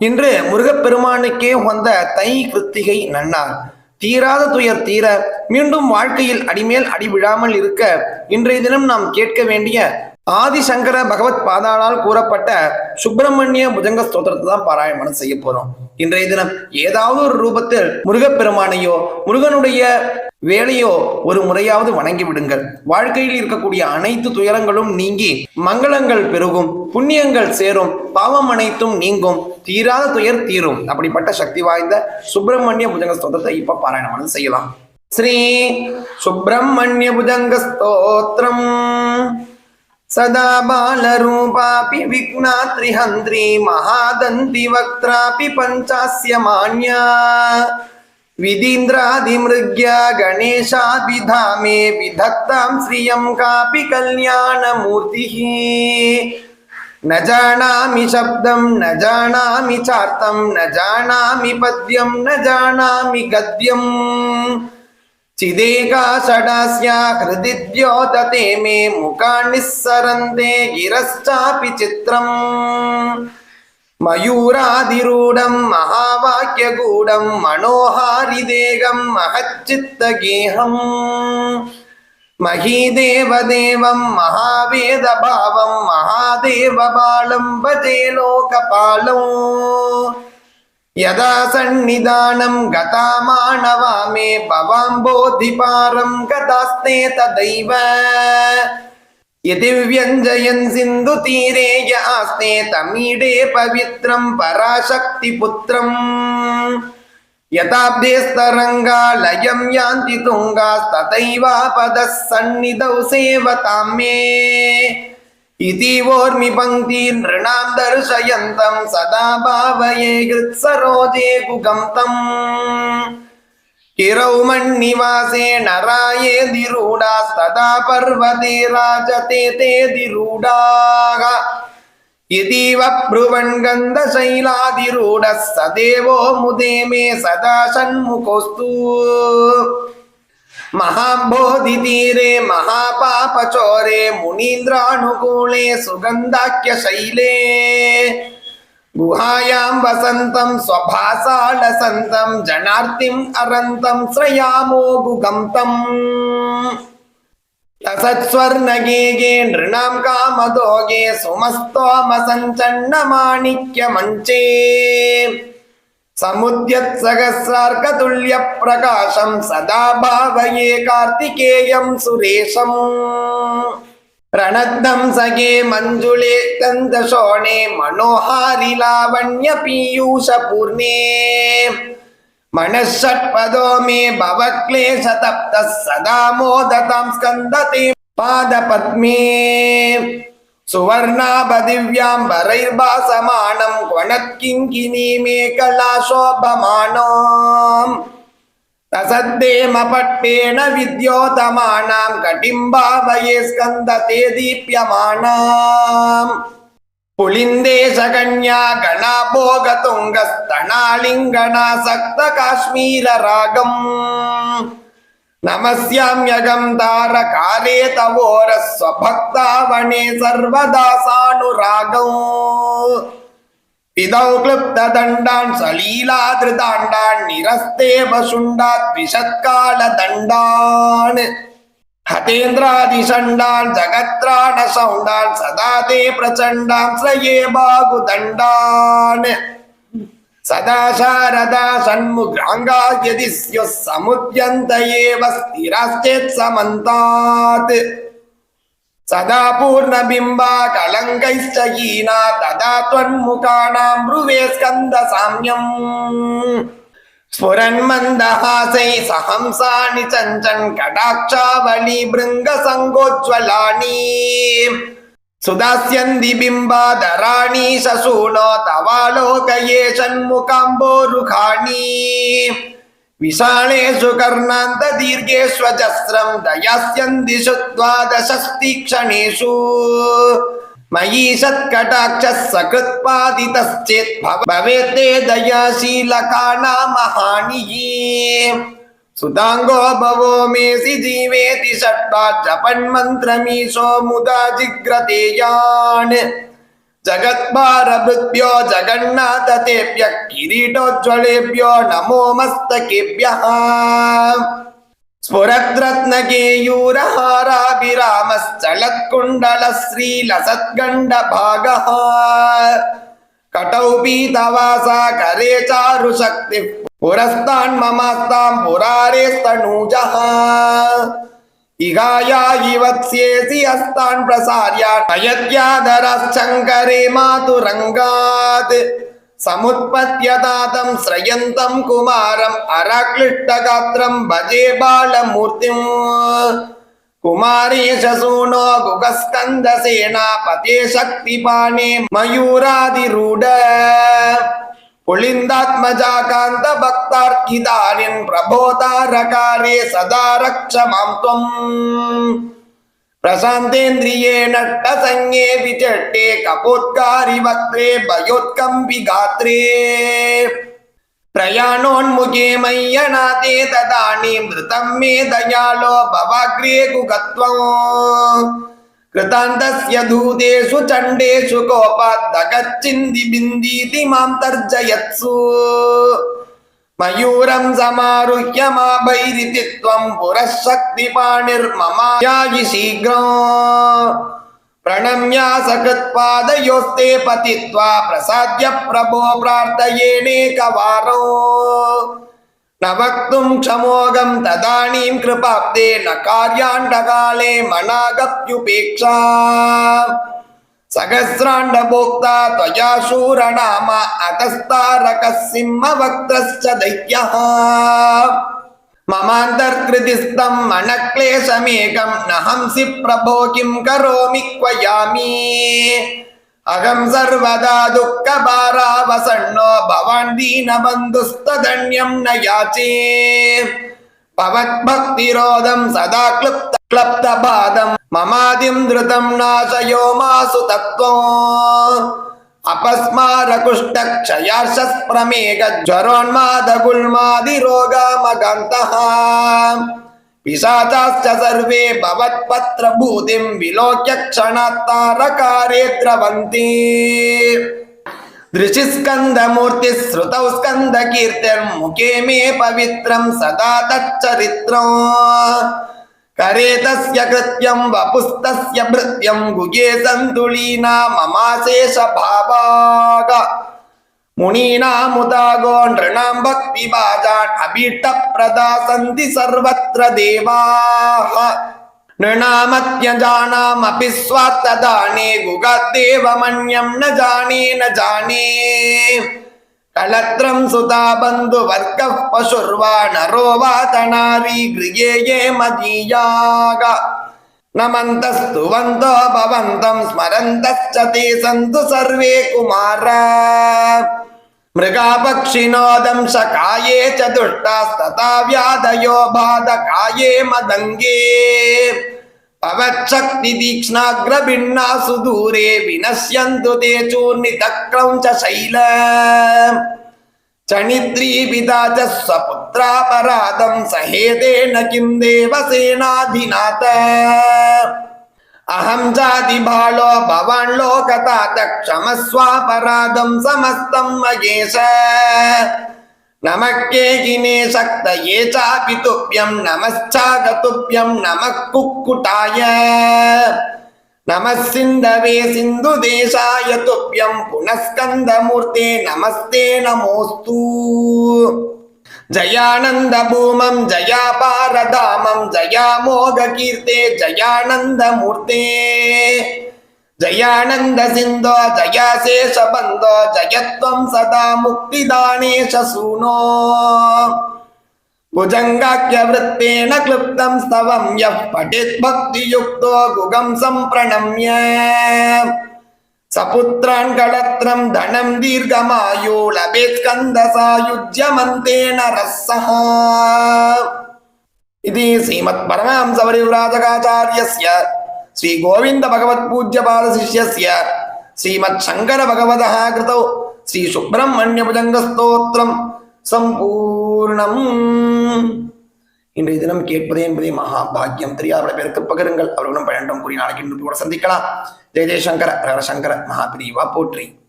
இன்று முருகப்பெருமானுக்கே வந்த தை கிருத்திகை நன்னார் தீராத துயர் தீர மீண்டும் வாழ்க்கையில் அடிமேல் அடி விழாமல் இருக்க இன்றைய தினம் நாம் கேட்க வேண்டிய ஆதிசங்கர பகவத் பாதாளால் கூறப்பட்ட சுப்பிரமணிய புஜங்க ஸ்தோத்திரத்தை தான் பாராயணம் செய்ய போறோம். இன்றைய தினம் ஏதாவது ஒரு ரூபத்தில் முருகப்பெருமானையோ முருகனுடைய வேலையோ ஒரு முறையாவது வணங்கி விடுங்கள். வாழ்க்கையில் இருக்கக்கூடிய அனைத்து துயரங்களும் நீங்கி மங்களங்கள் பெருகும் புண்ணியங்கள் சேரும் பாவம் அனைத்தும் நீங்கும் தீராத துயர் தீரும். அப்படிப்பட்ட சக்தி வாய்ந்த சுப்பிரமணிய புஜங்க ஸ்தோத்திரத்தை இப்ப பாராயணம் செய்யலாம். ஸ்ரீ சுப்பிரமணிய புஜங்க ஸ்தோத்திரம். सदा बालरूपापि विघ्नात्रिहन्त्री महादन्ति वक्त्रापि पञ्चास्य मान्या विधीन्द्रादिमृग्या गणेशाभिधामे विधत्तां श्रियं कापि कल्याणमूर्तिः। न जानामि शब्दं, न जानामि चार्तं, न जानामि पद्यं, न जानामि गद्यम्। चिदेकाषडास्या हृदि द्योतते मे मुखान्निस्सरन्ते गिरश्चापि चित्रम् मयूरादिरूढं महावाक्यगूढं मनोहारिदेहं महच्चित्तगेहम् महीदेवदेवं महावेदभावं महादेवबालं भजे लोकपालम् यदा सन्निधानं गता मानवा मे भवाम्बोधिपारं गतास्ते तदैव यदि व्यञ्जयन् सिन्धुतीरे य आस्ते तमीडे पवित्रं पराशक्तिपुत्रम् यथाब्धेस्तरङ्गालयं यान्ति तुङ्गास्तथैवापदः सन्निधौ सेवतां मे इति वोर्मि पङ्क्ति नृणां दर्शयन्तं सदा भावये हृत्सरोजे गुगं तम् गिरौ मन्निवासे नरायेधिरूढास्तदा पर्वते राजते तेधिरूढाः यदीव ब्रुवन् गन्धशैलाधिरूढः स देवो मुदे मे सदा षण्मुखोऽस्तु ಮಹಾಬೋಧಿ ತೀರೆ ಮಹಾಪಾಪ ಚೋರೆ ಮುನೀಂದ್ರಾನುಕೂಲೆ ಸುಗಂಧಾಖ್ಯ ಶೈಲೇ ಗುಹಾಯಾಂ ವಸಂತಂ ಸ್ವಭಾಸಾ ಲಸಂತಂ ಜನಾರ್ತಿಂ ಅರಂತಂ ಶ್ರಯಾಮೋ ಗುಗಂತಂ ಲಸತ್ಸ್ವರ್ಣಗೇಗೆ ನೃಣಾಂ ಕಾಮದೋಗೆ ಸುಮಸ್ತೋಮ ಸಂಚನ್ನ ಮಾಣಿಕ್ಯ ಮಂಚೇ समुद्यत्सहस्रार्कतुल्यप्रकाशं सदा भावये कार्तिकेयं सुरेशम् प्रणद्धं सखे मञ्जुले कन्दशोणे मनोहारि लावण्यपीयूषपूर्णे मनःषट्पदो मे भवक्लेशतप्तः सदा मोदतां स्कन्दते पादपद्मे சுவர்ணாபதிவ்யாம்பரைர்பாசமானம் கொணத்கிங்கினீமேகலாசோபமானோம் தசத்தேமபட்பேண வித்யோதமானாம் கடிம்பாவயே ஸ்கந்த தே தீப்யமானாம் புளிந்தே சகன்யா கணாபோகதுங்கஸ்தனாலிங்கனா சக்த காஷ்மீர ராகம் नमस्याम्यगं तारकाले तवोरः स्वभक्तावणे सर्वदा सानुरागौ पितौ क्लुप्तदण्डान् सलीलादृदाण्डान् निरस्ते वशुण्डात् विषत्कालदण्डान् हतेन्द्रादिषण्डान् जगत्राणशौण्डान् सदा ते प्रचण्डान् श्रये बाहुदण्डान् सदा शारदा षण्मुग्राङ्गा यदि स्युः समुद्यन्त एव स्थिराश्चेत् समन्तात् सदा पूर्णबिम्बा कलङ्कैश्च हीना तदा त्वन्मुखाणां ब्रुवे स्कन्दसाम्यम् स्फुरन्मन्दहासै सहंसानि चञ्चन् कटाक्षावली भृङ्गसङ्गोज्ज्वलानि सुदास्यन्ति बिम्बाधराणि शशूनो तवालोकये षण्मुखाम्बोरुखाणि विशालेषु कर्णान्तदीर्घेष्वजस्रं दयास्यन्ति द्वादशस्तीक्षणेषु मयि सत्कटाक्षः सकृत्पादितश्चेत् भव- भवेत्ते दयाशीलकानामहानिः सुताङ्गो भवो मेऽसि जीवेति जपन्मन्त्रमीशो मुदा जिग्रते यान् जगत्भारभृत्यो जगन्नाथतेभ्यः किरीटोज्ज्वलेभ्यो नमो मस्तकेभ्यः। स्फुरद्रत्नकेयूरहाराभिरामश्चलत्कुण्डलश्रीलसत्गण्डभागः कटौ पीतवासा करे चारुशक्तिः पुरस्तान्ममस्तां पुरारेस्तनूजः इगाया इवत्स्येसि हस्तान् प्रसार्य नयत्यादरश्चङ्करे मातुरङ्गात् समुत्पत्यतातं श्रयन्तं कुमारम् अरक्लिष्टगात्रं भजे बालमूर्तिम् कुमारीशसूनो गुगस्कन्दसेना पते शक्तिपाणे मयूरादिरूढ पुलिन्दात्मजाकान्त भक्तार्कितानिन् प्रभोतारकारे सदा रक्ष मां त्वम् प्रशान्तेन्द्रिये नट्टसंज्ञे विचट्टे कपोद्गारि वक्त्रे भयोत्कम्पि गात्रे प्रयाणोन्मुखे मय्यनाथे तदानीं मृतं मे दयालो भवाग्रे गुगत्वम् कृतान्तस्य दूतेषु चण्डेषु कोपाद्दगच्चिन्ति बिन्दीति मां तर्जयत्सु मयूरं समारुह्य मा भैरिति त्वं पुरः शक्तिपाणिर्ममायायि शीघ्रम् प्रणम्य सकृत्पादयोस्ते पतित्वा प्रसाद्य प्रभो प्रार्थयेणेकवारो न वक्तुं क्षमोगं तदानीं कृपाब्दे न कार्याण्डकाले मनागप्युपेक्षा सहस्राण्डभोक्ता त्वया शूरनाम अतस्तारकः सिंहवक्त्रश्च दैत्यः ममान्तर्कृतिस्थं मनक्लेशमेकं न हंसि प्रभो किं करोमि क्वयामि அகம் சர்வதா துக்க பாராவசன்னோ பவான் தீனபந்துஸ்ததன்யம் நயாச்சே பவத்பக்திரோதம் சதா கிளுப்த கிளப்த பாதம் மமாதிம் திருதம் நாசயோ மாசு தத்துவோ அபஸ்மார குஷ்ட க்ஷயார்ஷஸ்பிரமேக ஜரோன்மாத குல்மாதி ரோகாமகந்தஹா पिशाचाश्च सर्वे भवत्पत्रभूतिं विलोक्य क्षणात्तारकारे द्रवन्ति दृशिस्कन्दमूर्तिः श्रुतौ स्कन्दकीर्तिर्मुखे मे पवित्रं सदा तच्चरित्रम् करे तस्य कृत्यं वपुस्तस्य भृत्यं गुगे सन्तुलीना ममाशेष முனீனாமுதாகோன்றணாம் பக்தி பாஜான் அபீட்ட பிரதா சந்தி சர்வத்திர தேவாஹ. நிருணாமத்யஜானாமபி ஸ்வார்த்ததானே குகத்தேவமன்யம் ந ஜானே ந ஜானே. கலத்ரம் சுதா பந்து வர்க்க பசுர்வா நரோவா தனாரி கிரியே மதியாக. मदीयाग नमन्तस्तुवन्तो भवन्तं स्मरन्तश्च ते सन्तु सर्वे कुमार मृगापक्षिणो दंशकाये च दुष्टास्तथा व्याधयो बाधकाये मदङ्गे भवच्छक्तितीक्ष्णाग्रभिन्ना सुदूरे विनश्यन्तु ते चूर्णितक्रं च शैल चणिद्रीपिता च स्वपुत्रापराधं सहेतेन किं देवसेनाधिनाथ अहं जातिबालो भवान् लोकतात क्षमस्वापराधं समस्तं मगेश नमः केकिने शक्तये चापि तुभ्यं नमश्चागतुभ्यं नमः कुक्कुटाय नमः सिन्धवे सिन्धुदेशाय तुभ्यं पुनः स्कन्दमूर्ते नमस्ते नमोऽस्तु जयानन्दभूमं जयापारधामं जयामोघकीर्ते जयानन्दमूर्ते जयानन्द सिन्धो जयाशेषबन्धो जयत्वं सदा मुक्तिदानेश सूनो भुजङ्गाख्यवृत्तेन क्लुप्तं स्तवं यः पठेत् भक्तियुक्तो गुगं सम्प्रणम्य सपुत्रान् कलत्रं धनं दीर्घमायो लभेत् स्कन्दसायुज्यमन्तेन रस्सः इति श्रीमत्परमहंसपरिव्राजकाचार्यस्य श्रीगोविन्दभगवत्पूज्यपादशिष्यस्य श्रीमच्छङ्करभगवतः कृतौ श्रीसुब्रह्मण्यभुजङ्गस्तोत्रं சம்பூர்ணம். இன்றைய தினம் கேட்பது என்பதே மகா பாக்கியம். தெரியாத பேருக்கு பகிருங்கள். அவர்களும் பயணம் கூறி நாளைக்கு இன்று கூட சந்திக்கலாம். ஜெய ஜெயசங்கர ரகர சங்கர மகாபிரிவா போற்றி.